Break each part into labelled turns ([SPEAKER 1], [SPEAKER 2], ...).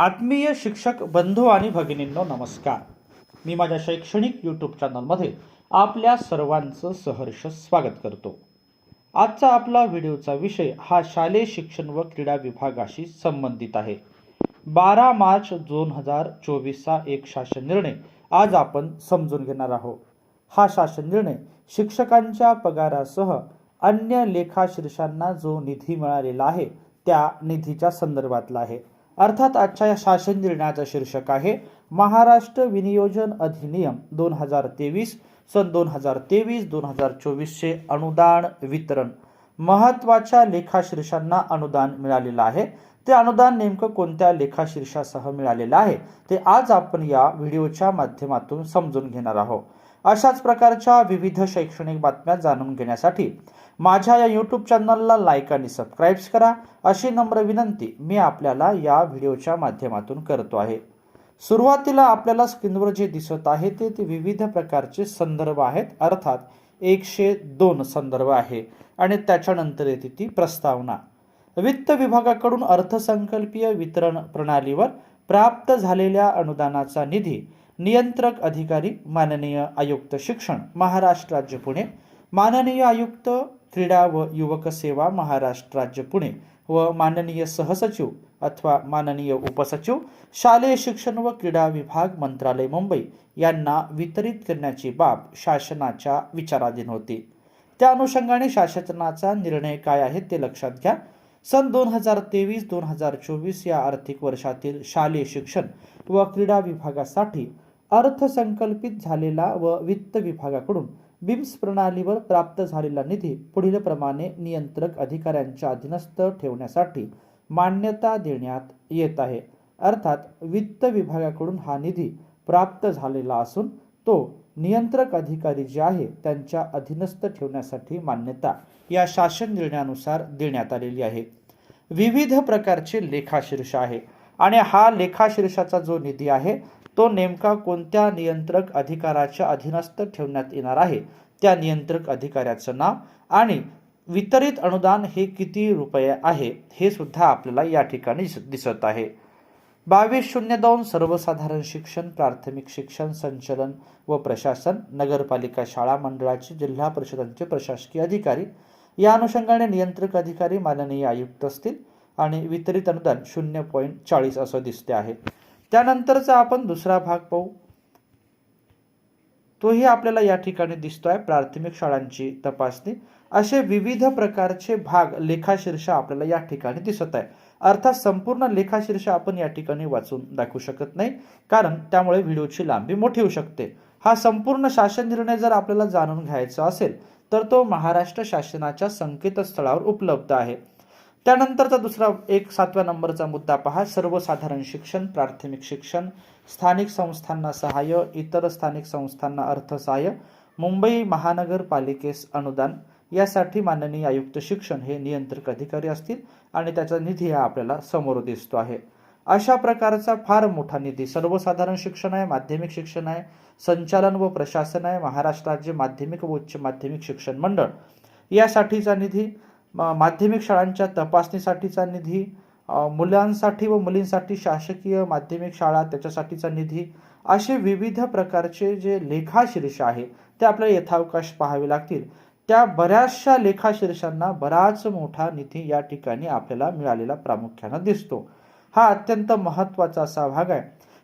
[SPEAKER 1] आत्मीय शिक्षक बंधू आणि भगिनींनो नमस्कार. मी माझ्या शैक्षणिक यूट्यूब चॅनलमध्ये आपल्या सर्वांचं सहर्ष स्वागत करतो. आजचा आपला व्हिडिओचा विषय हा शालेय शिक्षण व क्रीडा विभागाशी संबंधित आहे. बारा मार्च दोन हजार चोवीसचा एक शासन निर्णय आज आपण समजून घेणार आहोत. हा शासन निर्णय शिक्षकांच्या पगारासह अन्य लेखाशीर्षांना जो निधी मिळालेला आहे त्या निधीच्या संदर्भातला आहे. अर्थात आजच्या या शासन निर्णयाचं शीर्षक आहे महाराष्ट्र विनियोजन अधिनियम दोन हजार तेवीस सन दोन हजार तेवीस दोन हजार चोवीसचे अनुदान वितरण. महत्त्वाच्या लेखाशीर्षांना अनुदान मिळालेलं आहे. ते अनुदान नेमकं कोणत्या लेखाशीर्षासह मिळालेलं आहे ते आज आपण या व्हिडिओच्या माध्यमातून समजून घेणार आहोत. अशाच प्रकारच्या विविध शैक्षणिक बातम्या जाणून घेण्यासाठी माझ्या या यूट्यूब चॅनलला लाईक आणि सबस्क्राईब्स करा. अशी नम्र विनंती मी आपल्याला या व्हिडिओच्या माध्यमातून करतो आहे. सुरुवातीला आपल्याला स्क्रीनवर जे दिसत आहे ते ते विविध प्रकारचे संदर्भ आहेत. अर्थात एकशे दोन संदर्भ आहे आणि त्याच्यानंतर येते ती प्रस्तावना. वित्त विभागाकडून अर्थसंकल्पीय वितरण प्रणालीवर प्राप्त झालेल्या अनुदानाचा निधी नियंत्रक अधिकारी माननीय आयुक्त शिक्षण महाराष्ट्र राज्य पुणे माननीय आयुक्त क्रीडा व युवक सेवा महाराष्ट्र राज्य पुणे व माननीय सहसचिव अथवा माननीय उपसचिव शालेय शिक्षण व क्रीडा विभाग मंत्रालय मुंबई यांना वितरित करण्याची बाब शासनाच्या विचाराधीन होती. त्या अनुषंगाने शासनाचा निर्णय काय आहे ते लक्षात घ्या. सन दोन हजार तेवीस दोन हजार चोवीस या आर्थिक वर्षातील शालेय शिक्षण व क्रीडा विभागासाठी अर्थसंकल्पित झालेला व वित्त विभागाकडून बिम्स प्रणालीवर प्राप्त झालेला निधी पुढील प्रमाणे नियंत्रक अधिकाऱ्यांच्या अधीनस्थ ठेवण्यासाठी मान्यता देण्यात येत आहे. अर्थात वित्त विभागाकडून हा निधी प्राप्त झालेला असून तो नियंत्रक अधिकारी जे आहे त्यांच्या अधीनस्थ ठेवण्यासाठी मान्यता या शासन निर्णयानुसार देण्यात आलेली आहे. विविध प्रकारचे लेखाशीर्ष आहे आणि हा लेखाशीर्षाचा जो निधी आहे तो नेमका कोणत्या नियंत्रक अधिकाराच्या अधीनस्थ ठेवण्यात येणार आहे? त्या नियंत्रक अधिकाऱ्याचं नाव आणि वितरित अनुदान हे किती रुपये आहे हे सुद्धा आपल्याला या ठिकाणी दिस- दिसत आहे. बावीस शून्य दोन सर्वसाधारण शिक्षण प्राथमिक शिक्षण संचलन व प्रशासन नगरपालिका शाळा मंडळाचे जिल्हा परिषदांचे प्रशासकीय अधिकारी. या अनुषंगाने नियंत्रक अधिकारी माननीय आयुक्त असतील आणि वितरित अनुदान शून्य पॉईंट चाळीस असं दिसते आहे. त्यानंतरचा आपण दुसरा भाग पाहू. तोही आपल्याला या ठिकाणी दिसतोय प्राथमिक शाळांची तपासणी. असे विविध प्रकारचे भाग लेखाशीर्ष आपल्याला या ठिकाणी दिसत आहे. अर्थात संपूर्ण लेखाशीर्ष आपण या ठिकाणी वाचून दाखवू शकत नाही कारण त्यामुळे व्हिडिओची लांबी मोठी होऊ शकते. हा संपूर्ण शासन निर्णय जर आपल्याला जाणून घ्यायचा असेल तर तो महाराष्ट्र शासनाच्या संकेतस्थळावर उपलब्ध आहे. त्यानंतरचा दुसरा एक सातव्या नंबरचा मुद्दा पहा. सर्वसाधारण शिक्षण प्राथमिक शिक्षण स्थानिक संस्थांना सहाय्य इतर स्थानिक संस्थांना अर्थसहाय्य मुंबई महानगरपालिकेस अनुदान यासाठी माननीय आयुक्त शिक्षण हे नियंत्रक अधिकारी असतील आणि त्याचा निधी हा आपल्याला समोर दिसतो आहे. अशा प्रकारचा फार मोठा निधी सर्वसाधारण शिक्षण आहे माध्यमिक शिक्षण आहे संचालन व प्रशासन आहे महाराष्ट्र राज्य माध्यमिक व उच्च माध्यमिक शिक्षण मंडळ. यासाठीचा निधी माध्यमिक शाळांच्या तपासणीसाठीचा निधी मुलांसाठी व मुलींसाठी शासकीय माध्यमिक शाळा त्याच्यासाठीचा निधी असे विविध प्रकारचे जे लेखाशीर्ष आहे ते आपल्याला यथावकाश पाहावे लागतील. त्या बऱ्याचशा लेखाशीर्षांना बराच मोठा निधी या ठिकाणी आपल्याला मिळालेला प्रामुख्यानं दिसतो. हा अत्यंत महत्त्वाचा असा भाग आहे.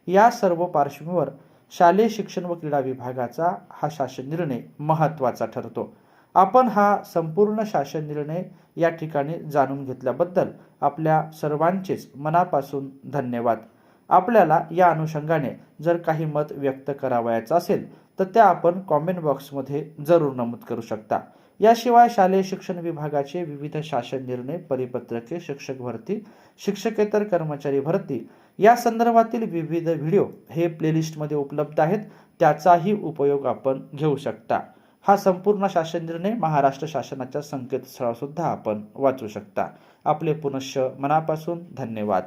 [SPEAKER 1] या सर्व पार्श्वभूमीवर शालेय शिक्षण व क्रीडा विभागाचा हा शासन निर्णय महत्त्वाचा ठरतो. आपण हा संपूर्ण शासन निर्णय या ठिकाणी जाणून घेतल्याबद्दल आपल्या सर्वांचेच मनापासून धन्यवाद. आपल्याला या अनुषंगाने जर काही मत व्यक्त करावयाचं असेल तर त्या आपण कॉमेंट बॉक्समध्ये जरूर नमूद करू शकता. याशिवाय शालेय शिक्षण विभागाचे विविध शासन निर्णय परिपत्रके शिक्षक भरती शिक्षकेतर कर्मचारी भरती या संदर्भातील विविध व्हिडिओ हे प्लेलिस्टमध्ये उपलब्ध आहेत त्याचाही उपयोग आपण घेऊ शकता. हा संपूर्ण शासन निर्णय महाराष्ट्र शासनाच्या संकेतस्थळावर सुद्धा आपण वाचू शकता. आपले पुनश्च मनापासून धन्यवाद.